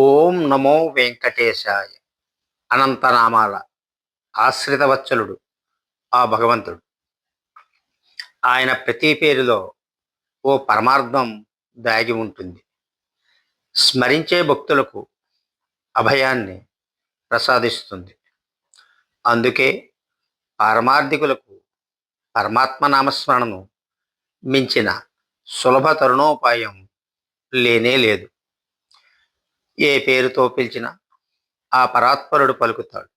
ఓం నమో వెంకటేశాయ. అనంతనామాల ఆశ్రితవత్సలుడు ఆ భగవంతుడు. ఆయన ప్రతి పేరులో ఓ పరమార్థం దాగి ఉంటుంది. స్మరించే భక్తులకు అభయాన్ని ప్రసాదిస్తుంది. అందుకే పారమార్థికులకు పరమాత్మ నామస్మరణను మించిన సులభ తరుణోపాయం లేనే లేదు. ఏ పేరుతో పిలిచినా ఆ పరాత్పరుడు పలుకుతాడు.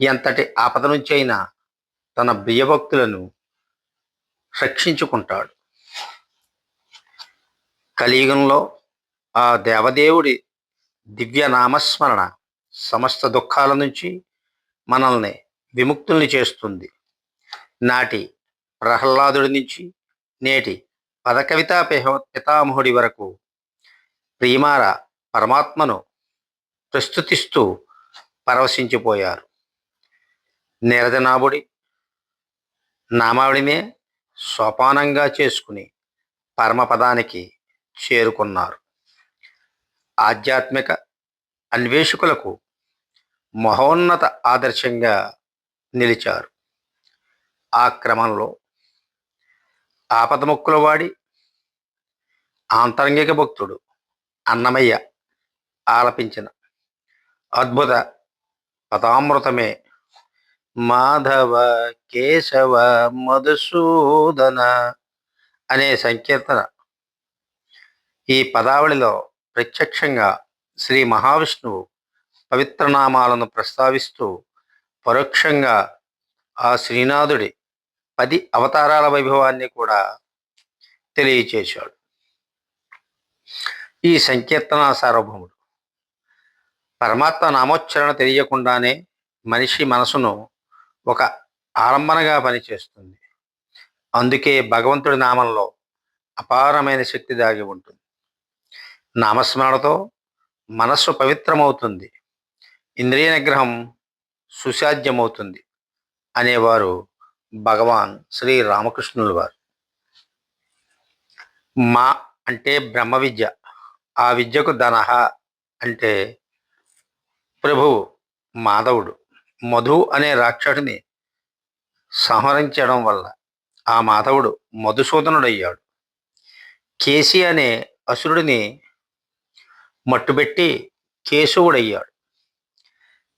ఎంతటి ఆపద నుంచైనా తన ప్రియభక్తులను రక్షించుకుంటాడు. కలియుగంలో ఆ దేవదేవుడి దివ్య నామస్మరణ సమస్త దుఃఖాల నుంచి మనల్ని విముక్తుల్ని చేస్తుంది. నాటి ప్రహ్లాదుడి నుంచి నేటి పదకవితా పితామహుడి వరకు ప్రియమార పరమాత్మను ప్రస్తుతిస్తూ పరవశించిపోయారు. నిరజనాభుడి నామావళినే సోపానంగా చేసుకుని పరమపదానికి చేరుకున్నారు. ఆధ్యాత్మిక అన్వేషకులకు మహోన్నత ఆదర్శంగా నిలిచారు. ఆ క్రమంలో ఆపదముక్కులవాడి ఆంతరంగిక భక్తుడు అన్నమయ్య ఆలపించిన. అద్భుత పదామృతమే. మాధవ కేశవ మధుసూదన అనే సంకీర్తన. ఈ పదావళిలో ప్రత్యక్షంగా శ్రీ మహావిష్ణువు పవిత్రనామాలను ప్రస్తావిస్తూ పరోక్షంగా ఆ శ్రీనాథుడి పది అవతారాల వైభవాన్ని కూడా తెలియచేశాడు. ఈ సంకీర్తన సార్వభౌముడు పరమాత్మ నామోచ్చరణ తెలియకుండానే మనిషి మనసును ఒక ఆలంబనగా పనిచేస్తుంది. అందుకే భగవంతుడి నామంలో అపారమైన శక్తి దాగి ఉంటుంది. నామస్మరణతో మనస్సు పవిత్రమవుతుంది. ఇంద్రియ నిగ్రహం సుసాధ్యమవుతుంది అనేవారు భగవాన్ శ్రీ రామకృష్ణుల వారు. మా అంటే బ్రహ్మ విద్య ఆ విద్యకు ధనహ అంటే ప్రభువు మాధవుడు. మధు అనే రాక్షసుని సంహరించడం వల్ల ఆ మాధవుడు మధుసూదనుడయ్యాడు. కేసి అనే అసురుడిని మట్టుబెట్టి కేశవుడయ్యాడు.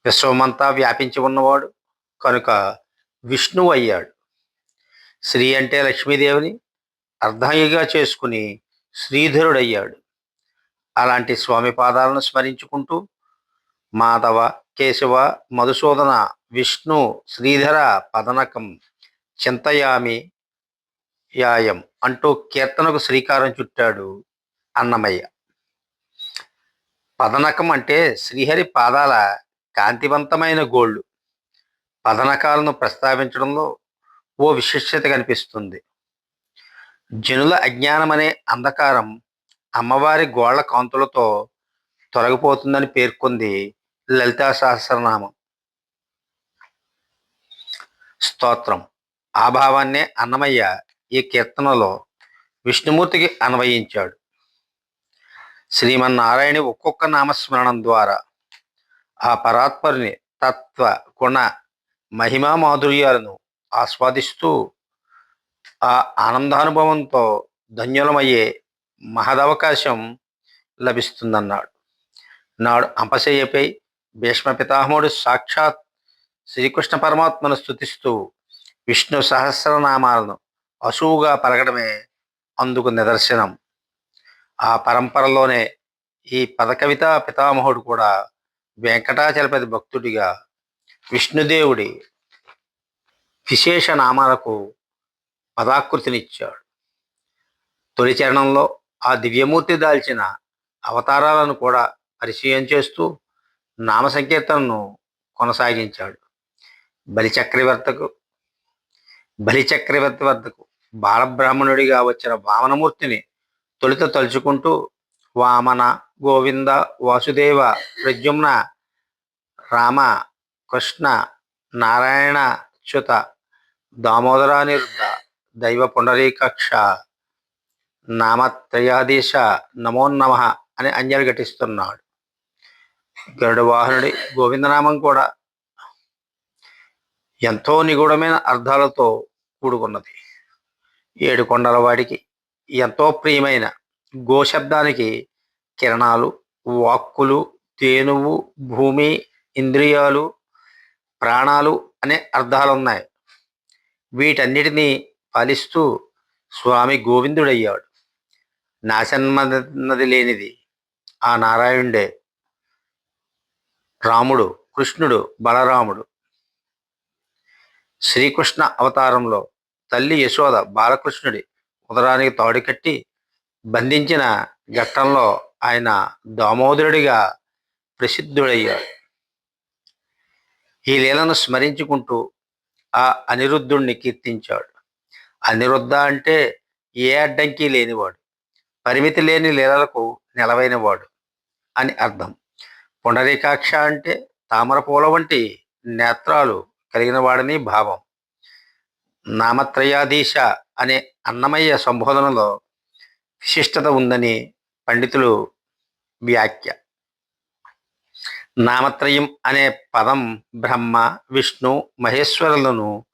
విశ్వమంతా వ్యాపించి ఉన్నవాడు కనుక విష్ణువు అయ్యాడు. శ్రీ అంటే లక్ష్మీదేవిని అర్ధంగిగా చేసుకుని శ్రీధరుడయ్యాడు. అలాంటి స్వామి పాదాలను స్మరించుకుంటూ మాధవ కేశవ మధుసూదన విష్ణు శ్రీధర పదనకం చింతయామి యాయం అంటూ కీర్తనకు శ్రీకారం చుట్టాడు అన్నమయ్య. పదనకం అంటే శ్రీహరి పాదాల కాంతివంతమైన గోళ్ళు. పదనకాలను ప్రస్తావించడంలో ఓ విశిష్టత కనిపిస్తుంది. జనుల అజ్ఞానం అనే అంధకారం అమ్మవారి గోళ్ళ కాంతులతో తొలగిపోతుందని పేర్కొంది లలితా సహస్రనామం. స్తోత్రం. ఆ భావాన్నే అన్నమయ్య ఈ కీర్తనలో విష్ణుమూర్తికి అన్వయించాడు. శ్రీమన్నారాయణ ఒక్కొక్క నామస్మరణం ద్వారా ఆ పరాత్పరుని తత్వ గుణ మహిమా మాధుర్యాలను ఆస్వాదిస్తూ ఆ ఆనందానుభవంతో ధన్యులమయ్యే మహదవకాశం లభిస్తుందన్నాడు. నాడు అంపశయ్యపై భీష్మ పితామహుడు సాక్షాత్ శ్రీకృష్ణ పరమాత్మను స్థుతిస్తూ విష్ణు సహస్రనామాలను అసువుగా పలకడమే అందుకు నిదర్శనం. ఆ పరంపరలోనే ఈ పదకవిత పితామహుడు కూడా వెంకటాచలపతి భక్తుడిగా విష్ణుదేవుడి విశేష నామాలకు పదాకృతినిచ్చాడు. తొలి చరణంలో ఆ దివ్యమూర్తి దాల్చిన అవతారాలను కూడా పరిచయం చేస్తూ నామ సంకీర్తనను కొనసాగించాడు. బలిచక్రవర్తకు బలిచక్రవర్తి వద్దకు బాలబ్రాహ్మణుడిగా వచ్చిన వామనమూర్తిని తొలుత తలుచుకుంటూ వామన గోవింద వాసుదేవ ప్రద్యుమ్న రామ కృష్ణ నారాయణ చ్యుత దామోదరానిరుద్ధ దైవ పునరీకక్ష నామత్రయాదీశ నమో నమ అని అంజలి ఘటిస్తున్నాడు. గరుడ వాహనుడి గోవిందనామం కూడా ఎంతో నిగూఢమైన అర్థాలతో కూడుకున్నది. ఏడు కొండల వాడికి ఎంతో ప్రియమైన గోశబ్దానికి కిరణాలు వాక్కులు తేనువు భూమి ఇంద్రియాలు ప్రాణాలు అనే అర్థాలు ఉన్నాయి వీటన్నిటినీ పాలిస్తూ స్వామి గోవిందుడయ్యాడు. నాశన్మన్నది లేనిది ఆ నారాయణుడే రాముడు కృష్ణుడు బలరాముడు. శ్రీకృష్ణ అవతారంలో తల్లి యశోద బాలకృష్ణుడి ఉదరానికి తాడు కట్టి బంధించిన ఘట్టంలో ఆయన దామోదరుడిగా ప్రసిద్ధుడయ్యాడు. ఈ లీలను స్మరించుకుంటూ ఆ అనిరుద్ధుణ్ణి కీర్తించాడు. అనిరుద్ధ అంటే ఏ అడ్డంకి లేనివాడు పరిమితి లేని లీలలకు నిలవైనవాడు అని అర్థం. పుండరీకాక్ష అంటే తామర పూల వంటి నేత్రాలు కలిగిన వాడని భావం. నామత్రయాధీశ అనే అన్నమయ్య సంబోధనలో విశిష్టత ఉందని పండితులు వ్యాఖ్య. నామత్రయం అనే పదం బ్రహ్మ విష్ణు మహేశ్వరులను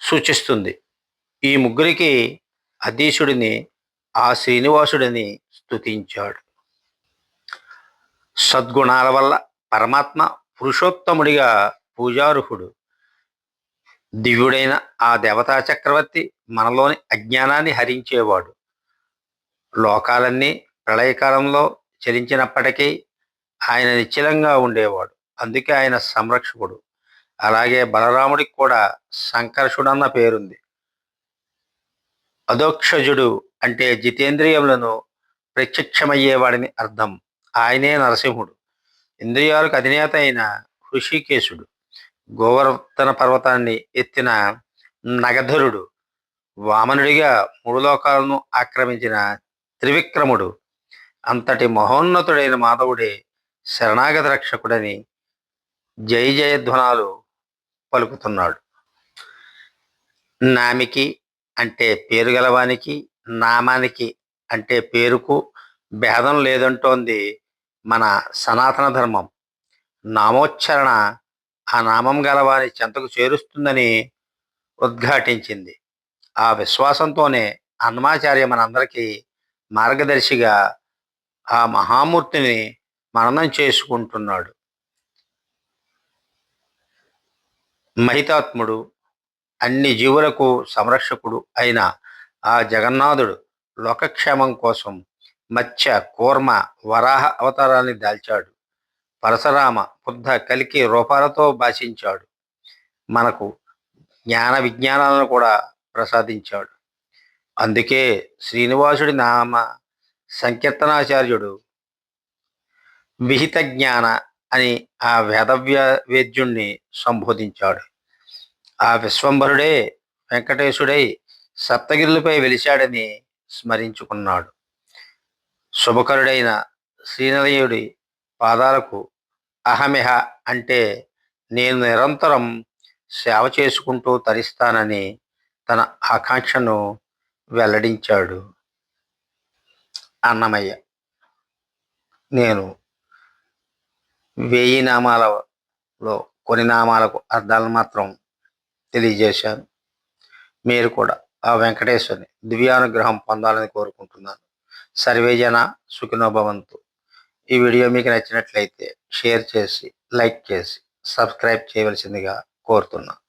సూచిస్తుంది. ఈ ముగ్గురికి అధీశుడిని ఆ శ్రీనివాసుడిని స్తుతించాడు. సద్గుణాల వల్ల పరమాత్మ పురుషోత్తముడిగా పూజారుహుడు. దివ్యుడైన ఆ దేవతా చక్రవర్తి మనలోని అజ్ఞానాన్ని హరించేవాడు. లోకాలన్నీ ప్రళయకాలంలో చరించినప్పటికీ ఆయన నిశ్చలంగా ఉండేవాడు. అందుకే ఆయన సంరక్షకుడు. అలాగే బలరాముడికి కూడా సంకర్షుడన్న పేరుంది. అదోక్షజుడు అంటే జితేంద్రియములను ప్రత్యక్షమయ్యేవాడిని అర్థం. ఆయనే నరసింహుడు. ఇంద్రియాలకు అధినేత అయిన హృషికేశుడు. గోవర్ధన పర్వతాన్ని ఎత్తిన నగధరుడు. వామనుడిగా మూడు లోకాలను ఆక్రమించిన త్రివిక్రముడు. అంతటి మహోన్నతుడైన మాధవుడే శరణాగత రక్షకుడని జయ జయధ్వనాలు పలుకుతున్నాడు. నామికి అంటే పేరు గలవానికి నామానికి అంటే పేరుకు భేదం లేదంటోంది మన సనాతన ధర్మం. నామోచ్చరణ ఆ నామం గలవారి చెంతకు చేరుస్తుందని ఉద్ఘాటించింది. ఆ విశ్వాసంతోనే అన్నమాచార్య మనందరికీ మార్గదర్శిగా ఆ మహామూర్తిని మననం చేసుకుంటున్నాడు. మహితాత్ముడు అన్ని జీవులకు సంరక్షకుడు అయిన ఆ జగన్నాథుడు లోకక్షేమం కోసం మత్స్య కూర్మ వరాహ అవతారాన్ని దాల్చాడు. పరశురామ బుద్ధ కలికి రూపాలతో భాషించాడు. మనకు జ్ఞాన విజ్ఞానాలను కూడా ప్రసాదించాడు. అందుకే శ్రీనివాసుడి నామ సంకీర్తనాచార్యుడు విహిత జ్ఞాన అని ఆ వేదవ్య వేద్యుణ్ణి సంబోధించాడు. ఆ విశ్వంభరుడే వెంకటేశుడై సప్తగిరులపై వెలిశాడని స్మరించుకున్నాడు. శుభకరుడైన శ్రీనదయుడి పాదాలకు అహమిహ అంటే నేను నిరంతరం సేవ చేసుకుంటూ తరిస్తానని తన ఆకాంక్షను వెల్లడించాడు. అన్నమయ్య నేను వేయి నామాలలో కొన్ని నామాలకు అర్థాలను మాత్రం తెలియజేశాను. మీరు కూడా ఆ వెంకటేశ్వరుని దివ్యానుగ్రహం పొందాలని కోరుకుంటున్నాను. సర్వేజన సుఖినోభవంతు. ఈ వీడియో మీకు నచ్చినట్లయితే షేర్ చేసి లైక్ చేసి సబ్స్క్రైబ్ చేయవలసిందిగా కోరుతున్నాను